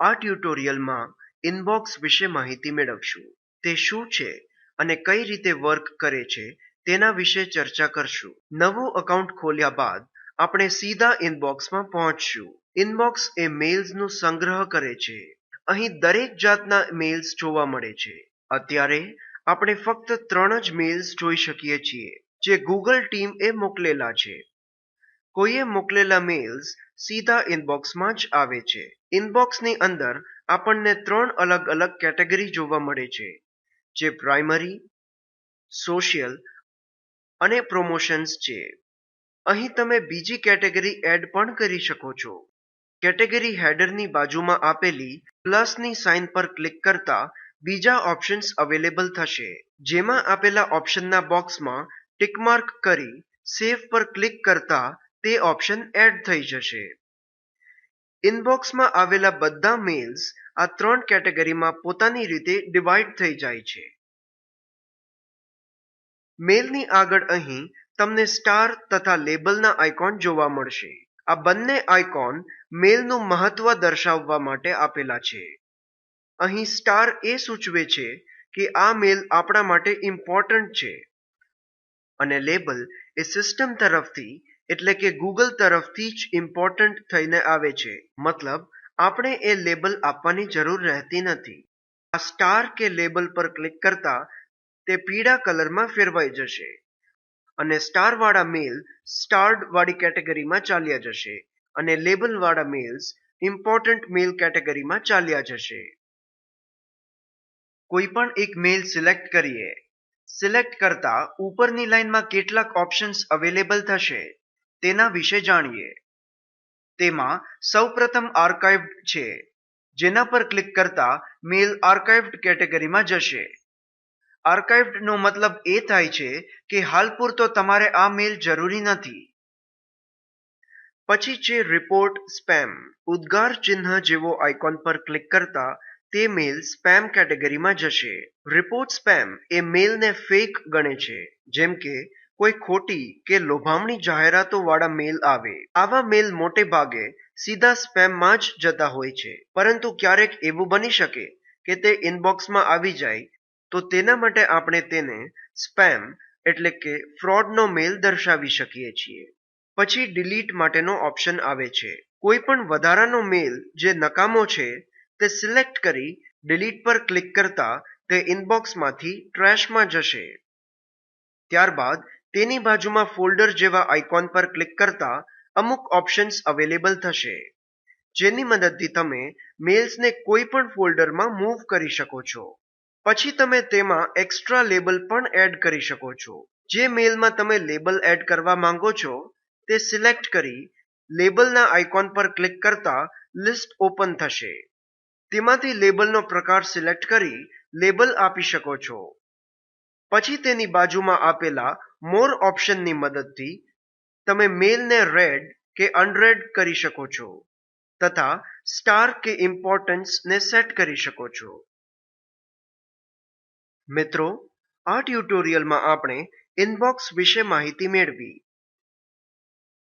આ ટ્યુટોરિયલમાં ઇનબોક્સ વિશે માહિતી મેળવશું. તે શું છે અને કઈ રીતે વર્ક કરે છે તેના વિશે ચર્ચા કરશું. નવું અકાઉન્ટ ખોલ્યા બાદ આપણે સીધા ઇનબોક્સમાં પહોંચશું. ઇનબોક્સ એ મેલ્સનું સંગ્રહ કરે છે. અહીં દરેક જાતના મેલ્સ જોવા મળે છે. અત્યારે આપણે ફક્ત ત્રણ જ મેલ્સ જોઈ શકીએ છીએ, જે ગૂગલ ટીમ એ મોકલેલા છે. કોઈએ મોકલેલા મેલ્સ સીધા ઇનબોક્સમાં જ આવે છે. ઇનબોક્સની અંદર આપણને ત્રણ અલગ અલગ કેટેગરી જોવા મળે છે, જે પ્રાઇમરી, સોશિયલ અને પ્રમોશન્સ છે. અહીં તમે બીજી કેટેગરી એડ પણ કરી શકો છો. કેટેગરી હેડરની બાજુમાં આપેલી પ્લસની સાઇન પર ક્લિક કરતા બીજા ઓપ્શન્સ અવેલેબલ થશે. જેમાં આપેલા ઓપ્શનના બોક્સમાં ટિકમાર્ક કરી સેવ પર ક્લિક કરતા તે ઓપ્શન એડ થઈ જશે. ઇનબોક્સમાં આવેલા બધા મેલ્સ આ ત્રણ કેટેગરીમાં પોતાની રીતે ડિવાઈડ થઈ જાય છે. મેલની આગળ અહીં તમને સ્ટાર તથા લેબલના આઇકોન જોવા મળશે. આ બંને આઇકોન મેલનું મહત્વ દર્શાવવા માટે આપેલા છે. અહીં સ્ટાર એ સૂચવે છે કે આ મેલ આપણા માટે ઇમ્પોર્ટન્ટ છે. અને લેબલ એ સિસ્ટમ તરફથી એટલે કે ગૂગલ તરફથી જ ઇમ્પોર્ટન્ટ થઈને આવે છે. મતલબ, આપણે એ લેબલ આપવાની જરૂર રહેતી નથી. આ સ્ટાર કે લેબલ પર ક્લિક કરતા તે પીળા કલરમાં ફેરવાઈ જશે. અને સ્ટારવાળા મેલ સ્ટાર્ડ વાળી કેટેગરીમાં ચાલ્યા જશે. અને લેબલવાળા મેલ્સ ઇમ્પોર્ટન્ટ મેલ કેટેગરીમાં ચાલ્યા જશે. કોઈ પણ એક મેલ સિલેક્ટ કરીએ. સિલેક્ટ કરતા ઉપરની લાઈનમાં કેટલાક ઓપ્શન્સ અવેલેબલ થશે. તેના વિશે જાણીએ. તેમાં સૌપ્રથમ આર્કાઇવ્ડ છે, જેના પર ક્લિક કરતા મેલ આર્કાઇવ્ડ કેટેગરીમાં જશે. આર્કાઇવ્ડનો મતલબ એ થાય છે કે હાલ પૂરતો તમારે આ મેલ જરૂરી નથી. પછી છે રિપોર્ટ સ્પેમ ઉદ્ગાર ચિહ્ન જેવો આઇકોન પર ક્લિક કરતા તે મેલ સ્પેમ કેટેગરીમાં જશે. રિપોર્ટ સ્પેમ એ મેલને ફેક ગણે છે, જેમ કે કોઈ ખોટી કે લોભામણી જાહેરાતો વાળા મેલ આવે, આવા મેલ મોટે ભાગે સીધા સ્પેમમાં જ જતા હોય છે. પરંતુ ક્યારેક એવું બની શકે કે તે ઇનબોક્સમાં આવી જાય, તો તેના માટે આપણે તેને સ્પેમ એટલે કે ફ્રોડનો મેલ દર્શાવી શકીએ છીએ. પછી ડિલીટ માટેનો ઓપ્શન આવે છે. કોઈ પણ વધારાનો મેલ જે નકામો છે, તે સિલેક્ટ કરી ડિલીટ પર ક્લિક કરતા તે ઇનબોક્સમાંથી ટ્રેશમાં જશે. ત્યારબાદ તેની બાજુમાં ફોલ્ડર જેવા આઇકોન પર ક્લિક કરતા અમુક ઓપ્શન્સ અવેલેબલ થશે. જેની મદદથી તમે મેલ્સને કોઈ પણ ફોલ્ડરમાં મૂવ કરી શકો છો. પછી તમે તેમાં એક્સ્ટ્રા લેબલ પણ એડ કરી શકો છો. જે મેલમાં તમે લેબલ એડ કરવા માંગો છો, તે સિલેક્ટ કરી લેબલના આઇકોન પર ક્લિક કરતા લિસ્ટ ઓપન થશે. તેમાંથી લેબલનો પ્રકાર સિલેક્ટ કરી લેબલ આપી શકો છો. પછી તેની બાજુમાં આપેલા મોર ઓપ્શનની મદદથી તમે મેલને રેડ કે અનરેડ કરી શકો છો તથા સ્ટાર કે ઇમ્પોર્ટન્સને સેટ કરી શકો છો. મિત્રો, આ ટ્યુટોરિયલમાં આપણે ઇનબોક્સ વિશે માહિતી મેળવી.